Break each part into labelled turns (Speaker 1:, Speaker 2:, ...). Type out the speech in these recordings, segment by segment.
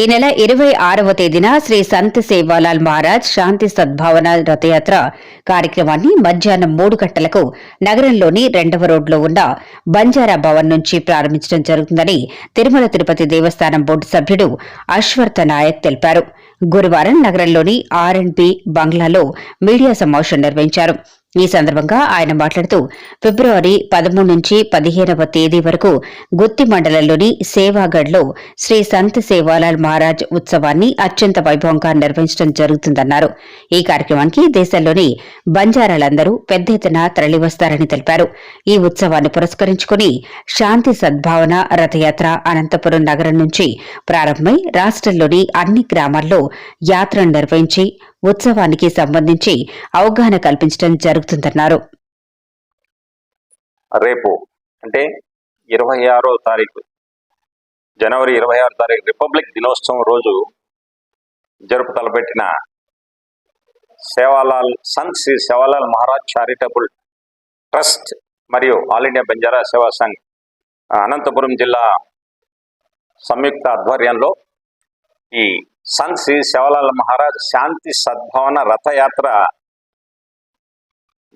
Speaker 1: ఈ నెల ఇరవై ఆరవ తేదీన శ్రీ సంత్ సేవాలాల్ మహారాజ్ శాంతి సద్భావన రథయాత్ర కార్యక్రమాన్ని మధ్యాహ్నం మూడు గంటలకు నగరంలోని రెండవ రోడ్లో ఉన్న బంజారా భవన్ నుంచి ప్రారంభించడం జరుగుతుందని తిరుమల తిరుపతి దేవస్థానం బోర్డు సభ్యుడు అశ్వర్త నాయక్ తెలిపారు. గురువారం నగరంలోని ఆర్ అండ్ బి బంగ్లాలో మీడియా సమావేశం నిర్వహించారు. ఈ సందర్భంగా ఆయన మాట్లాడుతూ ఫిబ్రవరి పదమూడు నుంచి పదిహేనవ తేదీ వరకు గుత్తి మండలంలోని సేవాగఢ్లో శ్రీ సంత్ సేవాలాల్ మహారాజ్ ఉత్సవాన్ని అత్యంత వైభవంగా నిర్వహించడం జరుగుతుందన్నారు. ఈ కార్యక్రమానికి దేశంలోని బంజారాలందరూ పెద్ద ఎత్తున తరలివస్తారని తెలిపారు. ఈ ఉత్సవాన్ని పురస్కరించుకుని శాంతి సద్భావన రథయాత్ర అనంతపురం నగరం నుంచి ప్రారంభమై రాష్ట్రంలోని అన్ని గ్రామాల్లో యాత్రను నిర్వహించి ఉత్సవానికి సంబంధించి అవగాహన కల్పించడం జరుగుతుందన్నారు.
Speaker 2: రేపు అంటే ఇరవై ఆరో తారీఖు జనవరి ఇరవై ఆరో తారీఖు రిపబ్లిక్ దినోత్సవం రోజు జరుపు తలపెట్టిన సేవాలాల్ సంత్ శ్రీ సేవాలాల్ మహారాజ్ చారిటబుల్ ట్రస్ట్ మరియు ఆల్ ఇండియా బంజారా సేవా సంఘ్ అనంతపురం జిల్లా సంయుక్త ఆధ్వర్యంలో ఈ సన్ శ్రీ శివలాల్ మహారాజ్ శాంతి సద్భావన రథయాత్ర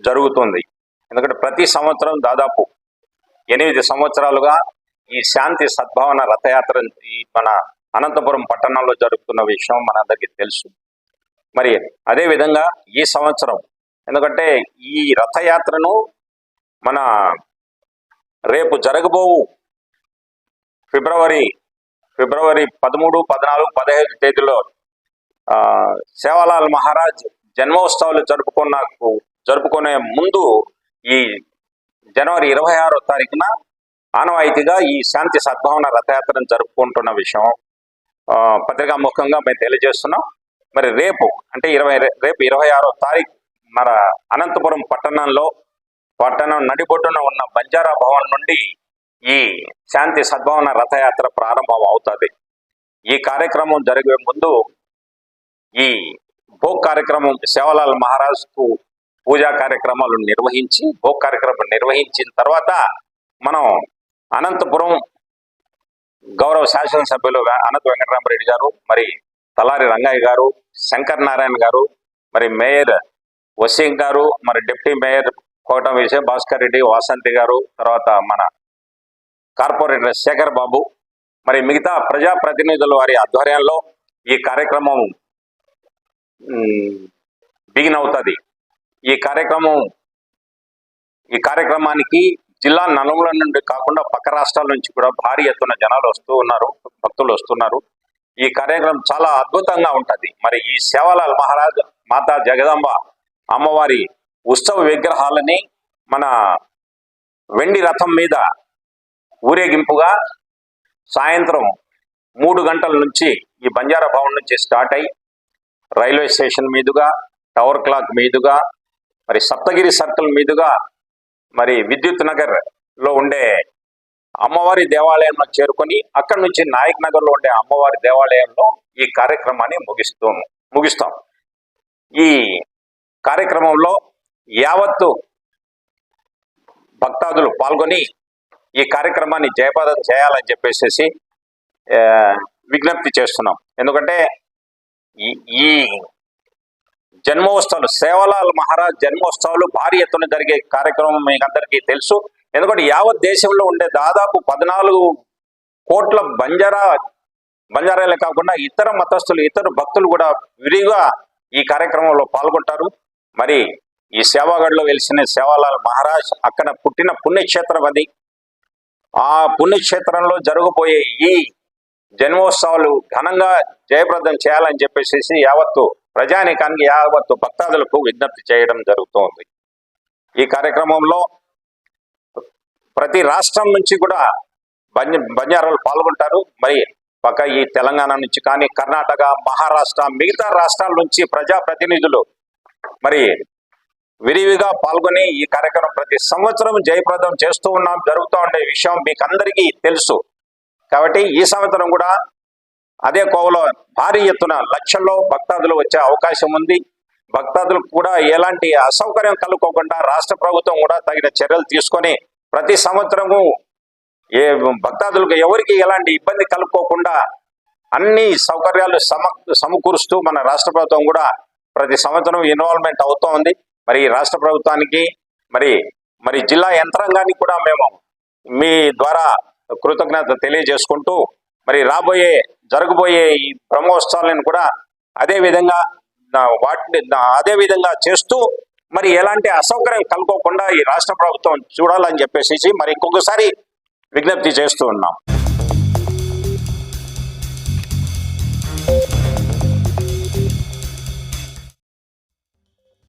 Speaker 2: జరుగుతుంది. ఎందుకంటే ప్రతి సంవత్సరం దాదాపు ఎనిమిది సంవత్సరాలుగా ఈ శాంతి సద్భావన రథయాత్ర ఈ మన అనంతపురం పట్టణంలో జరుగుతున్న విషయం మనందరికీ తెలుసు. మరి అదే విధంగా ఈ సంవత్సరం ఎందుకంటే ఈ రథయాత్రను మన రేపు జరగబోవు ఫిబ్రవరి ఫిబ్రవరి పదమూడు పద్నాలుగు పదహైదు తేదీలో సేవాలాల్ మహారాజ్ జన్మోత్సవాలు జరుపుకున్న జరుపుకునే ముందు ఈ జనవరి ఇరవై ఆరో తారీఖున ఆనవాయితీగా ఈ శాంతి సద్భావన రథయాత్రను జరుపుకుంటున్న విషయం ఆ, పత్రికా ముఖంగా మేము తెలియజేస్తున్నాం. మరి రేపు అంటే ఇరవై రేపు ఇరవై ఆరో తారీఖు మన అనంతపురం పట్టణంలో పట్టణం నడిబొడ్డున ఉన్న బంజారా భవన్ నుండి ఈ శాంతి సద్భావన రథయాత్ర ప్రారంభం అవుతుంది ఈ కార్యక్రమం జరిగే ముందు ఈ భోగ్ కార్యక్రమం సేవలాల్ మహారాజ్కు పూజా కార్యక్రమాలు నిర్వహించి భోగ్ కార్యక్రమం నిర్వహించిన తర్వాత మనం అనంతపురం గౌరవ శాసనసభ్యులు అనంత వెంకటరామరెడ్డి గారు మరి తలారి రంగయ్య గారు శంకర్ నారాయణ గారు మరి మేయర్ వసీం గారు మరి డిప్యూటీ మేయర్ కోటం విజయ భాస్కర్ రెడ్డి వాసంతి గారు తర్వాత మన కార్పొరేటర్ శేఖర్ బాబు మరి మిగతా ప్రజాప్రతినిధుల వారి ఆధ్వర్యంలో ఈ కార్యక్రమం బిగిన్ అవుతుంది. ఈ కార్యక్రమం ఈ కార్యక్రమానికి జిల్లా నలుగుల నుండి కాకుండా పక్క రాష్ట్రాల నుంచి కూడా భారీ ఎత్తున జనాలు వస్తూ ఉన్నారు భక్తులు వస్తున్నారు. ఈ కార్యక్రమం చాలా అద్భుతంగా ఉంటుంది. మరి ఈ సేవలాల్ మహారాజ్ మాతా జగదాంబ అమ్మవారి ఉత్సవ విగ్రహాలని మన వెండి రథం మీద ఊరేగింపుగా సాయంత్రం మూడు గంటల నుంచి ఈ బంజారా భవన్ నుంచి స్టార్ట్ అయి రైల్వే స్టేషన్ మీదుగా టవర్ క్లాక్ మీదుగా మరి సప్తగిరి సర్కిల్ మీదుగా మరి విద్యుత్ నగర్లో ఉండే అమ్మవారి దేవాలయంలో చేరుకొని అక్కడి నుంచి నాయక్ నగర్లో ఉండే అమ్మవారి దేవాలయంలో ఈ కార్యక్రమాన్ని ముగిస్తూ ముగిస్తాం. ఈ కార్యక్రమంలో యావత్తు భక్తాదులు పాల్గొని ఈ కార్యక్రమాన్ని జయపాదం చేయాలని చెప్పేసి విజ్ఞప్తి చేస్తున్నాం. ఎందుకంటే ఈ ఈ జన్మోత్సవాలు సేవలాల్ మహారాజ్ జన్మోత్సవాలు భారీ ఎత్తున జరిగే కార్యక్రమం మీకు అందరికీ తెలుసు. ఎందుకంటే యావత్ దేశంలో ఉండే దాదాపు పద్నాలుగు కోట్ల బంజారా బంజారాలే కాకుండా ఇతర మతస్థులు ఇతర భక్తులు కూడా విరిగా ఈ కార్యక్రమంలో పాల్గొంటారు. మరి ఈ సేవాగఢ్లో వెలిసిన సేవాలాల్ మహారాజ్ అక్కడ పుట్టిన పుణ్యక్షేత్రం అది. ఆ పుణ్యక్షేత్రంలో జరగబోయే ఈ జన్మోత్సవాలు ఘనంగా జయప్రదం చేయాలని చెప్పేసి యావత్తు ప్రజానికానికి యావత్తు భక్తాదులకు విజ్ఞప్తి చేయడం జరుగుతోంది. ఈ కార్యక్రమంలో ప్రతి రాష్ట్రం నుంచి కూడా బంజ బంజారాలు పాల్గొంటారు. మరి పక్క ఈ తెలంగాణ నుంచి కానీ కర్ణాటక మహారాష్ట్ర మిగతా రాష్ట్రాల నుంచి ప్రజాప్రతినిధులు మరి విరివిగా పాల్గొని ఈ కార్యక్రమం ప్రతి సంవత్సరం జయప్రదం చేస్తూ ఉన్నాం జరుగుతూ ఉండే విషయం మీకు అందరికీ తెలుసు. కాబట్టి ఈ సంవత్సరం కూడా అదే కోవలో భారీ ఎత్తున లక్షల్లో భక్తాదులు వచ్చే అవకాశం ఉంది. భక్తాదులకు కూడా ఎలాంటి అసౌకర్యం కలుక్కోకుండా రాష్ట్ర ప్రభుత్వం కూడా తగిన చర్యలు తీసుకొని ప్రతి సంవత్సరము ఏ భక్తాదులకు ఎవరికి ఎలాంటి ఇబ్బంది కలుపుకోకుండా అన్ని సౌకర్యాలు సమ సమకూరుస్తూ మన రాష్ట్ర ప్రభుత్వం కూడా ప్రతి సంవత్సరం ఇన్వాల్వ్మెంట్ అవుతూ ఉంది మరి రాష్ట్ర ప్రభుత్వానికి మరి మరి జిల్లా యంత్రాంగానికి కూడా మేము మీ ద్వారా కృతజ్ఞత తెలియజేసుకుంటూ మరి రాబోయే జరగబోయే ఈ బ్రహ్మోత్సవాలను కూడా అదే విధంగా వాటిని అదే విధంగా చేస్తూ మరి ఎలాంటి అసౌకర్యం కలుకోకుండా ఈ రాష్ట్ర ప్రభుత్వం చూడాలని చెప్పేసి మరి ఇంకొకసారి విజ్ఞప్తి చేస్తూ ఉన్నాం.